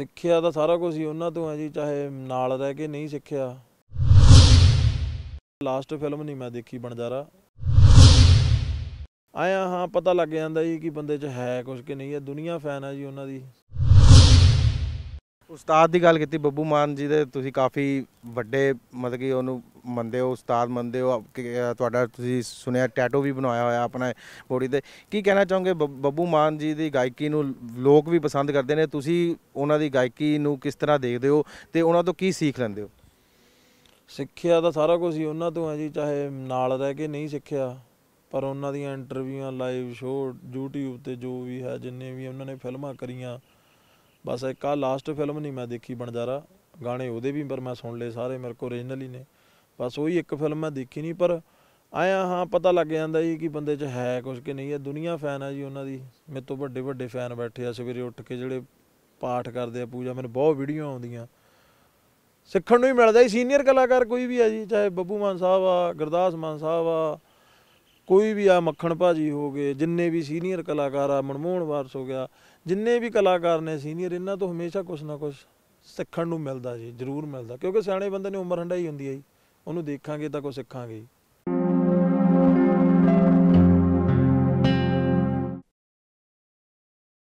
ਸਿੱਖਿਆ ਤਾਂ ਸਾਰਾ ਕੁਝ ਹੀ ਉਹਨਾਂ ਤੋਂ ਹੈ ਜੀ, ਚਾਹੇ ਨਾਲ ਰਹਿ ਕੇ ਨਹੀਂ ਸਿੱਖਿਆ। ਲਾਸਟ ਫਿਲਮ ਨਹੀਂ ਮੈਂ ਦੇਖੀ ਬਣਜਾਰਾ। ਆਇਆ ਹਾਂ, ਪਤਾ ਲੱਗ ਜਾਂਦਾ ਜੀ ਕਿ ਬੰਦੇ 'ਚ ਹੈ ਕੁਝ ਕਿ ਨਹੀਂ ਹੈ ਦੁਨੀਆ ਫੈਨ ਹੈ ਜੀ ਉਹਨਾਂ ਦੀ। ਉਸਤਾਦ ਦੀ ਗੱਲ ਕੀਤੀ, ਬੱਬੂ ਮਾਨ ਜੀ ਦੇ ਤੁਸੀਂ ਕਾਫੀ ਵੱਡੇ ਮਤਲਬ ਕਿ ਉਹਨੂੰ ਮੰਨਦੇ ਹੋ, ਉਸਤਾਦ ਮੰਨਦੇ ਹੋ ਤੁਹਾਡਾ ਤੁਸੀਂ ਸੁਣਿਆ ਟੈਟੋ ਵੀ ਬਣਾਇਆ ਹੋਇਆ ਆਪਣਾ ਬੋਡੀ ਤੇ। ਕੀ ਕਹਿਣਾ ਚਾਹੋਗੇ ਬੱਬ- ਬੱਬੂ ਮਾਨ ਜੀ ਦੀ ਗਾਇਕੀ ਨੂੰ ਲੋਕ ਵੀ ਪਸੰਦ ਕਰਦੇ ਨੇ, ਤੁਸੀਂ ਉਹਨਾਂ ਦੀ ਗਾਇਕੀ ਨੂੰ ਕਿਸ ਤਰ੍ਹਾਂ ਦੇਖਦੇ ਹੋ ਤੇ ਉਹਨਾਂ ਤੋਂ ਕੀ ਸੀਖ ਲੈਂਦੇ ਹੋ? ਸਿੱਖਿਆ ਤਾਂ ਸਾਰਾ ਕੁਝ ਹੀ ਉਹਨਾਂ ਤੋਂ ਹੈ ਜੀ, ਚਾਹੇ ਨਾਲ ਰਹਿ ਕੇ ਨਹੀਂ ਸਿੱਖਿਆ, ਪਰ ਉਹਨਾਂ ਦੀਆਂ ਇੰਟਰਵਿਊਆਂ ਲਾਈਵ ਸ਼ੋਅ YouTube ਤੇ ਜੋ ਵੀ ਹੈ, ਜਿੰਨੇ ਵੀ ਉਹਨਾਂ ਨੇ ਫਿਲਮਾਂ ਕਰੀਆਂ ਬਸ ਇੱਕ ਆ ਲਾਸਟ ਫਿਲਮ ਨਹੀਂ ਮੈਂ ਦੇਖੀ ਬਣਜਾਰਾ। ਗਾਣੇ ਉਹਦੇ ਵੀ ਪਰ ਮੈਂ ਸੁਣ ਲਏ ਸਾਰੇ, ਮੇਰੇ ਕੋਲ ਓਰੀਜਨਲ ਹੀ ਨੇ। ਬਸ ਉਹੀ ਇੱਕ ਫਿਲਮ ਮੈਂ ਦੇਖੀ ਨਹੀਂ ਪਰ ਆਇਆ ਹਾਂ, ਪਤਾ ਲੱਗ ਜਾਂਦਾ ਜੀ ਕਿ ਬੰਦੇ 'ਚ ਹੈ ਕੁਝ ਕਿ ਨਹੀਂ। ਹੈ ਦੁਨੀਆ ਫੈਨ ਹੈ ਜੀ ਉਹਨਾਂ ਦੀ। ਮੇਰੇ ਤੋਂ ਵੱਡੇ ਵੱਡੇ ਫੈਨ ਬੈਠੇ ਆ, ਸਵੇਰੇ ਉੱਠ ਕੇ ਜਿਹੜੇ ਪਾਠ ਕਰਦੇ ਆ, ਪੂਜਾ, ਮੈਨੂੰ ਬਹੁਤ ਵੀਡੀਓ ਆਉਂਦੀਆਂ। ਸਿੱਖਣ ਨੂੰ ਹੀ ਮਿਲਦਾ ਜੀ। ਸੀਨੀਅਰ ਕਲਾਕਾਰ ਕੋਈ ਵੀ ਆ ਜੀ, ਚਾਹੇ ਬੱਬੂ ਮਾਨ ਸਾਹਿਬ ਆ, ਗੁਰਦਾਸ ਮਾਨ ਸਾਹਿਬ ਆ ਕੋਈ ਵੀ ਆ ਮੱਖਣ ਭਾਜੀ ਹੋ ਗਏ, ਜਿੰਨੇ ਵੀ ਸੀਨੀਅਰ ਕਲਾਕਾਰ ਆ, ਮਨਮੋਹਨ ਵਾਰਸ ਹੋ ਗਿਆ, ਜਿੰਨੇ ਵੀ ਕਲਾਕਾਰ ਨੇ ਸੀਨੀਅਰ ਇਹਨਾਂ ਤੋਂ ਹਮੇਸ਼ਾ ਕੁਝ ਨਾ ਕੁਝ ਸਿੱਖਣ ਨੂੰ ਮਿਲਦਾ ਜੀ, ਜ਼ਰੂਰ ਮਿਲਦਾ, ਕਿਉਂਕਿ ਸਿਆਣੇ ਬੰਦੇ ਨੇ ਉਮਰ ਹੰਡਾਈ ਹੁੰਦੀ ਹੈ ਜੀ, ਉਹਨੂੰ ਦੇਖਾਂਗੇ ਤਾਂ ਕੁਝ ਸਿੱਖਾਂਗੇ ਜੀ।